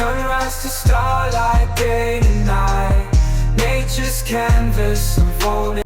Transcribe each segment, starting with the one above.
sunrise to starlight, day to night. Nature's canvas unfolding.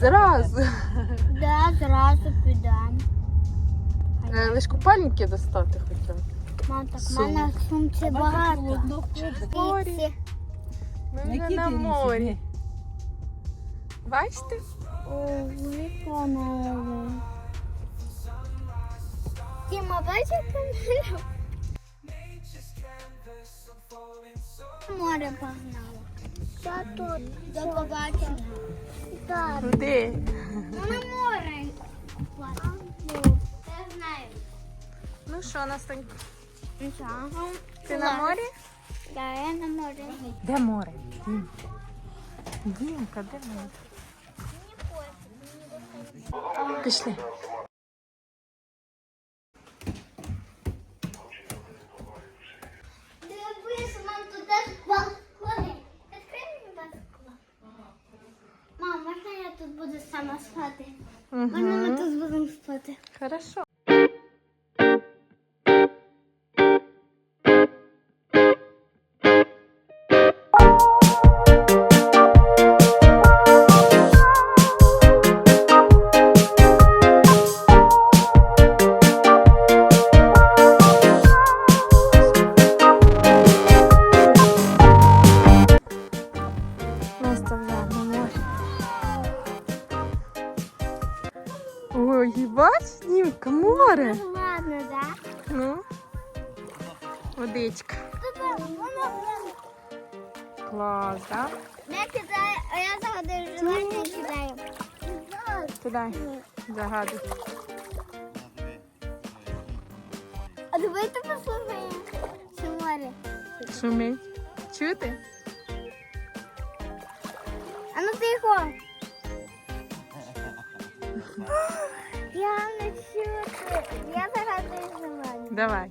Зразу. Да, зразу підемо. Е, Лиш купальники достати хоча. Мам, так в мене в сумці багато. Морі. Ми вже на морі. Бачите? О, виконали. Тіма, бачиш камеру? Море погнало. Я тут. До побачення. Так. Куди? Ну на море. Я знаю. Ну що, Настонька? Ти на морі? Да, я на морі. Де море? Дімка, де море? Пішли. Дивись, мам, тут теж балкони. Відкрий мені балкон. Мам, можна я тут буду сама спати? Можна ми Угу. тут будемо спати? Хорошо. Кидай, загадуй. А давайте послухаємо це море. Шумить. Чути? А ну тихо. Я не чути. Я загадую желання. Давай.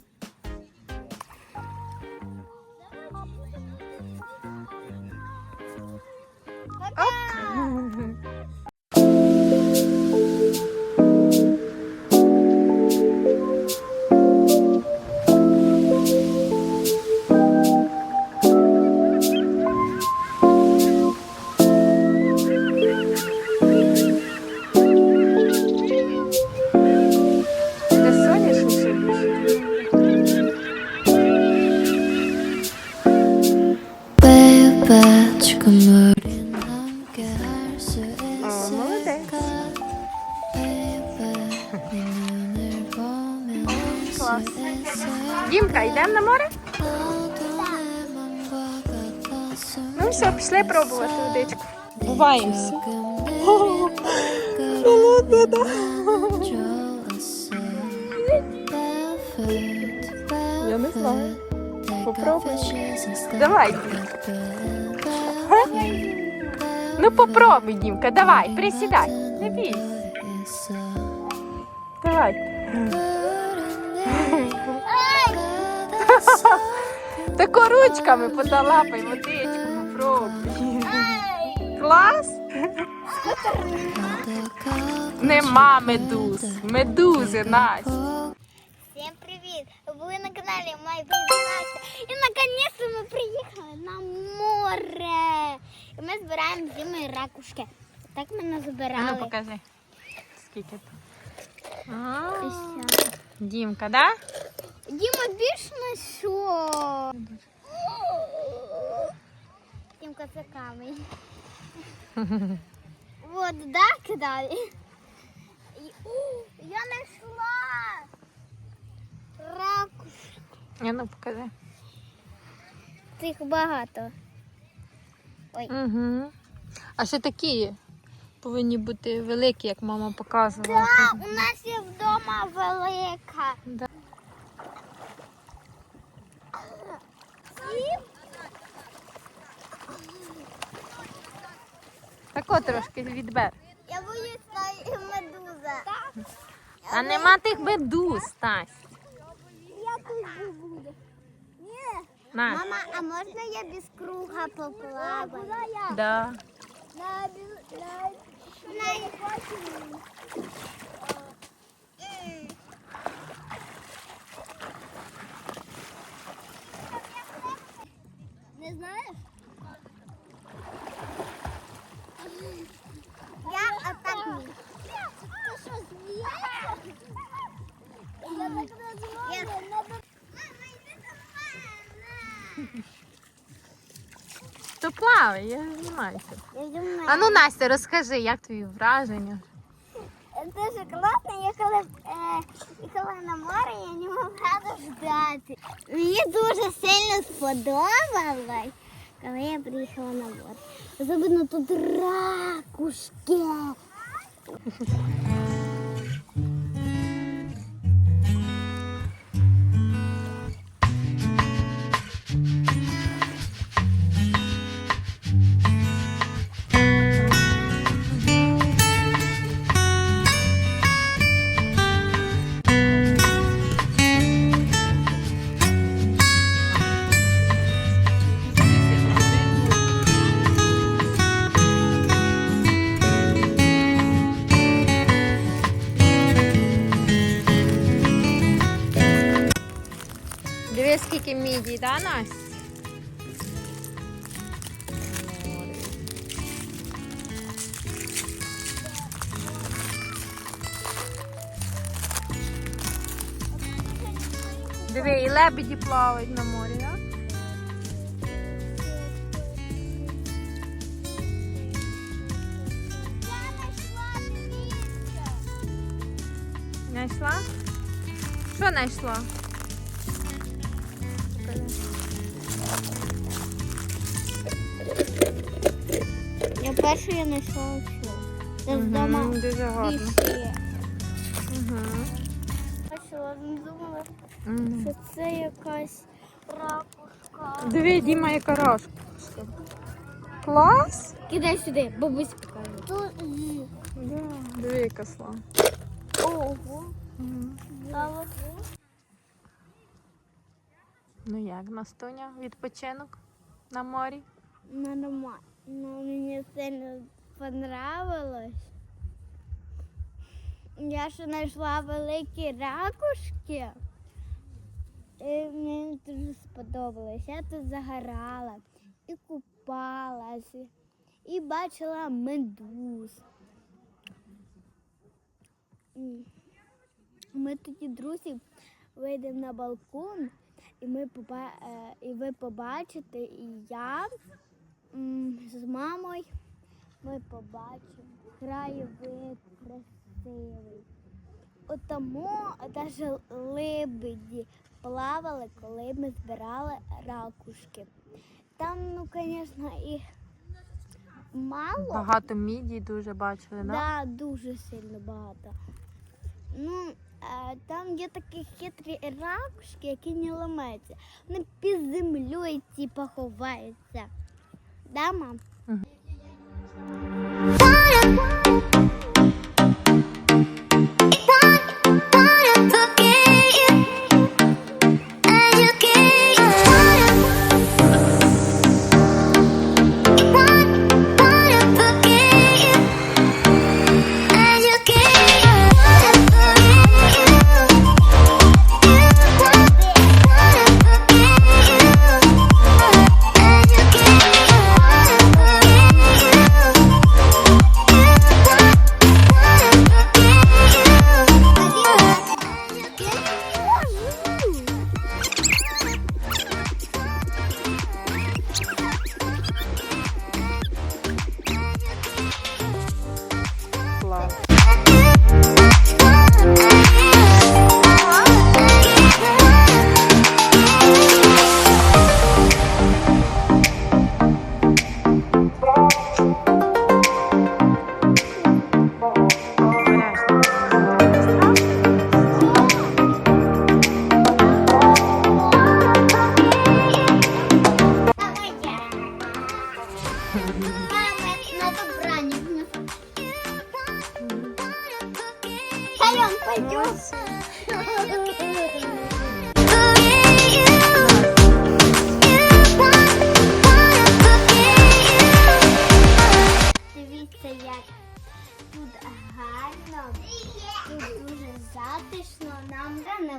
Пробувати водичку. Буваємося. Холодно, да? Я не знаю. Попробуй. Давай. Ну попробуй, Дімка, давай, присідай. Не бійся. Давай. Тако ручками подолапай водичку, попробуй. Клас? Нема медуз. Медузи, Настя. Всем привет! Вы на канале Май Настя. И наконец-то мы приехали на море. И мы збираємо зимої ракушки. Так ми А ну назбирали. покажи. скільки тут. А, Дімка, да? Діма більш на що? Дімка, це камінь. Вот, да, кидали? І- О, Я знайшла ракушку. Я ну покажи. Цих багато. Угу. А ще такі повинні бути великі, як мама показувала. Так, у нас є вдома велика. Да. І Тако трошки відбер. я боюсь та медуза. А нема тих медуз, Тась. Я тут буду. Ні. На. Мама, а можна я без круга поплаваю? Да. На, на... Не знаєш? Я отак міг. Ти що, смієшся? Я так не зможу. Мама, йди до мене. То плавай, я знімаюся. А ну, Настя, розкажи, як твої враження? Дуже класно, я коли е, їхала на море, я не могла дождати. Мені дуже сильно сподобалось, коли я приїхала на море. Особливо тут ракушки. Скільки мідій, да, Настя? Диви, і лебеді плавають на морі, да? Знайшла дивіться. Знайшла? Що знайшла? Першу я знайшла цю. Це з дома Мгм, Дуже гарно. Угу. Бачила, не думала, Мгм. що це якась ракушка. Диви, Діма, яка рашка. Клас? Кидай сюди, бабусь покаже. Тут Да. Диви, яка слава. ого. Мгм. Стало. Ну як, Настуня, відпочинок на морі? Нормально. Ну, мені сильно понравилось. Я ще знайшла великі ракушки. І мені дуже сподобалось. Я тут загорала і купалася, і бачила медуз. Ми тоді, друзі, вийдемо на балкон, і, ми поба... е, і ви побачите, і я з мамою ми побачимо краєвид красивий. Тому навіть лебеді плавали, коли ми збирали ракушки. Там, ну, звісно, їх мало. Багато мідій дуже бачили, да? Да, дуже сильно багато. Ну, там є такі хитрі ракушки, які не ламаються. Вони під землею типу ховаються. Да, мам?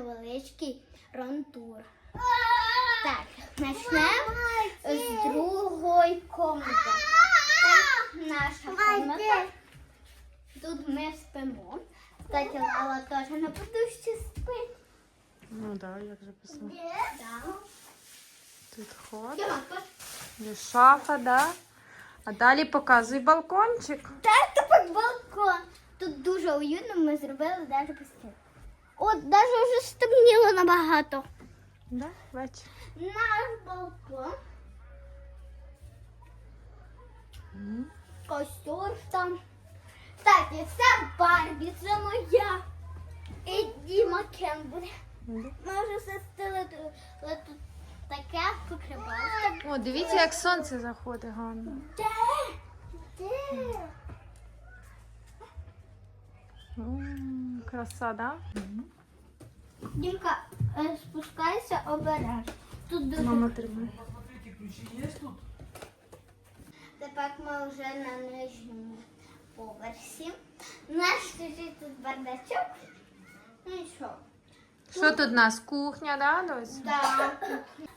Невеличкий ронтур. Так, почнемо з другої комнати. Це наша комната. Тут ми спимо. Кстати, Лала теж на подушці спить. Ну так, як же писано. Да. Тут ход. Є шафа, да? А далі показуй балкончик. Так, тепер балкон. Тут дуже уютно, ми зробили навіть постіль. От навіть вже стемніло набагато. Да? Вечір. Наш балкон. Костюр там. Так, і це Барбі, це моя. І Діма Кен буде. Ми вже застили тут тут таке покривалося. О, дивіться, як сонце заходить гарно. Де? Де? Краса, да? Дімка, е, спускайся обережно. Тут дуже Мама тримає. Тепер ми вже на нижньому поверсі. Наш стоїть тут бардачок. Ну і що? Що тут у нас? Кухня, да, дось? Да.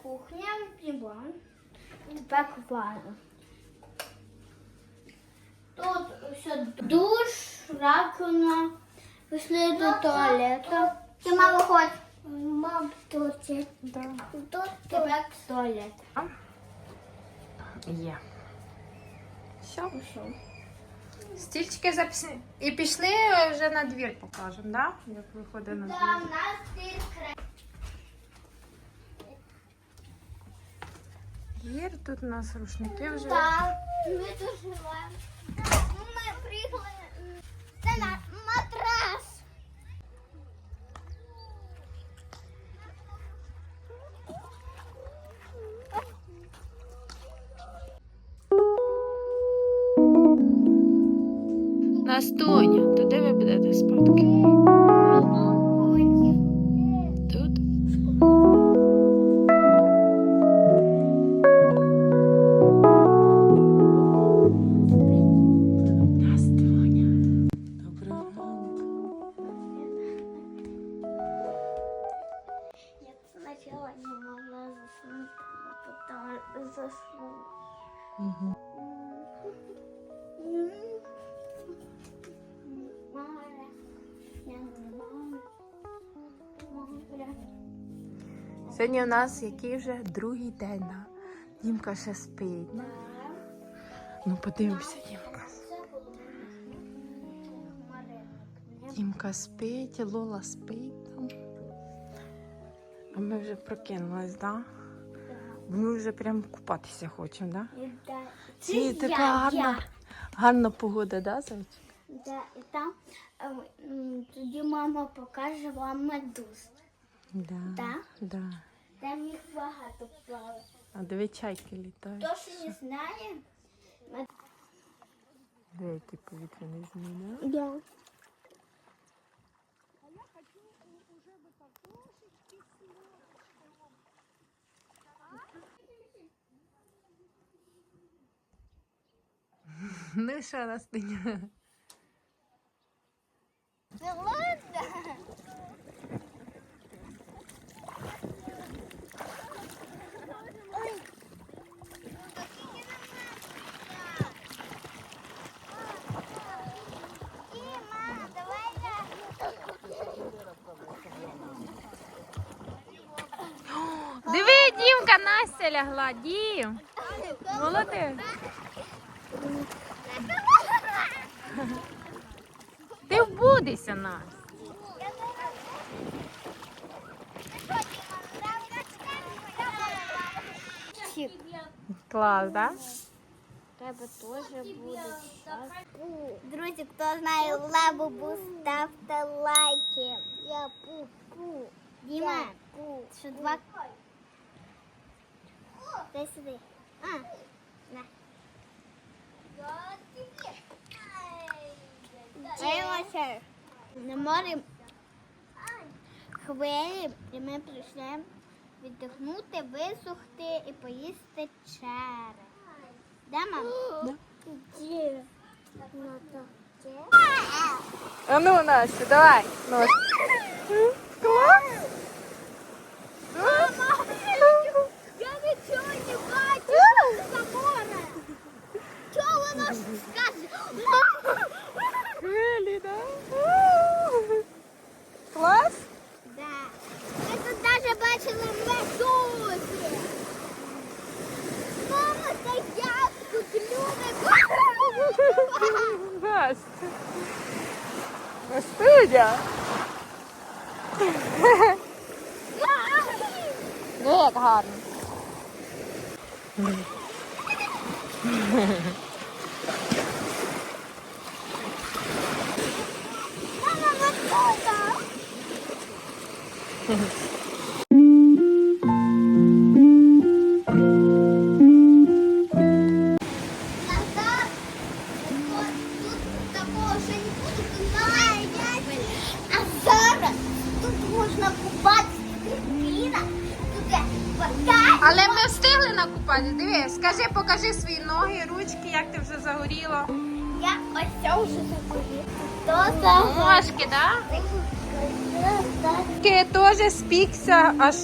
Кухня, диван. Тепер ванна. Тут все душ, раковина. Пішли до туалету. Ти мама виходь. Мам, тут. Да. Тут тепер туалет. Є. Все. Все. Стільчики записані. І пішли вже на двір покажемо, да? Як виходить на Да, двір. у нас тут Двір, тут у нас рушники вже. Так, ми тут живемо. Ну, Ми приїхали. Це наш Настуня, Сьогодні у нас який вже другий день. Да? Дімка ще спить. Да? Ну подивимося, Дімка. Дімка спить, Лола спить там. А ми вже прокинулись, да? Бо Ми вже прям купатися хочемо, да? Да- Ці, така гарна, гарна погода, да, зайчик? Да, і там е, тоді мама покаже вам медуз. Да. Да? да. Там їх багато плаває. А диви чайки літають. Хто ще не знає, Диви, які повітряні зміни. да? я. Ну що, Настиня? Ладно. Ой. Дима, давай Диви, Дімка, Настя лягла. Дім. Молодець. вбудися нас. Клас, да? Тебе теж буде. Друзі, хто знає лабубу, ставте лайки. Я пу-пу. Діма, що два? Дай сюди. А, на. Дивимося. На морі хвилі, і ми прийшли віддихнути, висохти і поїсти чере. Де мама? Де? То де? А ну, Настя, давай. Клас. Мама, я нічого не бачу, що це за море. Чого воно ж скаже? Хвилі, да? Клас? Да. Ми тут навіть бачили медузи. Мама, це як тут люди. Настя. Настюдя. Ну, як гарно. Мама, медуза. Назад. Аж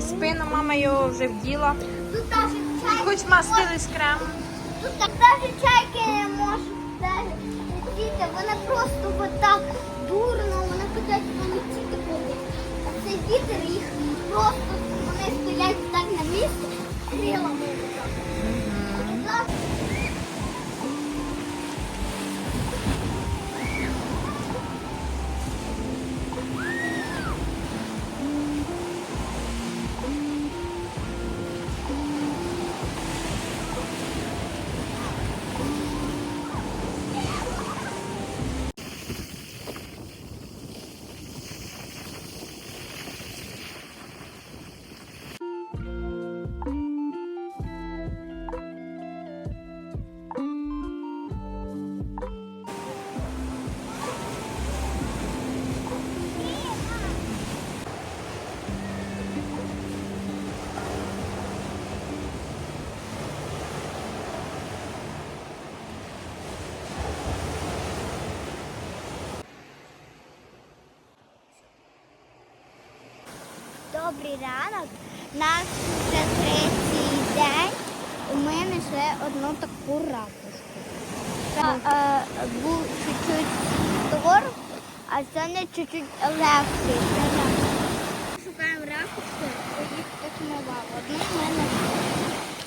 спину мама його вже вділа. Тут даже чайки. Хоч мастились кремом. Тут даже чайки не можуть летіти. Вони просто отак дурно, вони хочуть полетіти кудись. А цей вітер їх просто вони стоять так на місці, крилами. отак. Добрий ранок. Наш вже третій день. І ми знайшли одну таку ракушку. А, а, був чуть-чуть тор, а це не чуть-чуть легший. Шукаємо ракушки, їх тут мова. Одну в мене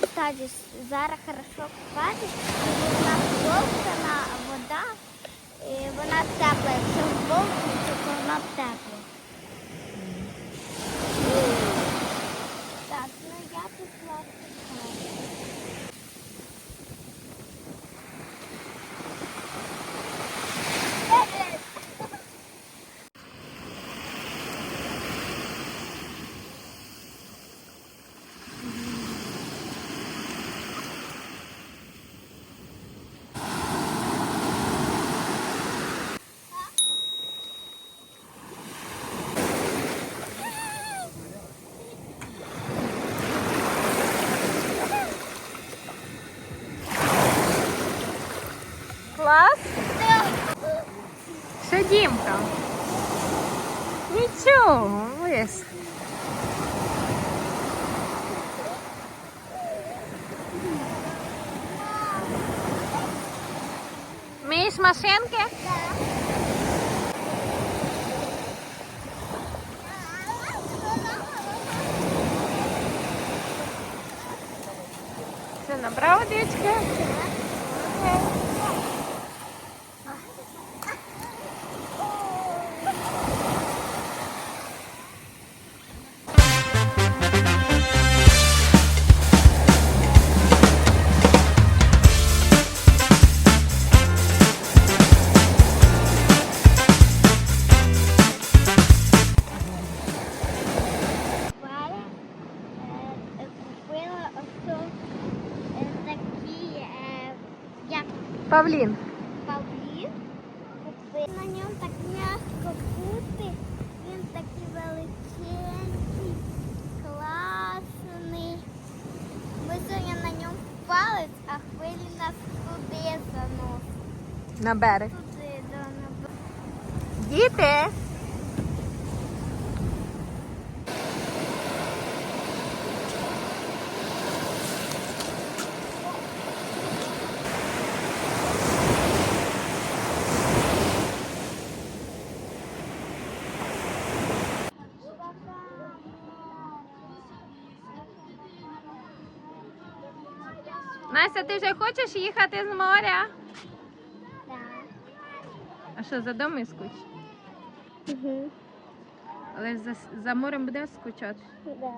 Кстати, зараз хорошо купатись, бо вона повстана вода, і вона тепла. Якщо вовкнути, то вона тепла. Так, ну я пішла. Клас? Ще Дімка. Нічого, вис. Миєш машинки? Заносить. На берег. Туди до на Діти! Настя, ти вже хочеш їхати з моря? Так. Що, за доми скуч? Угу. Але за, за морем будемо скучати. Да.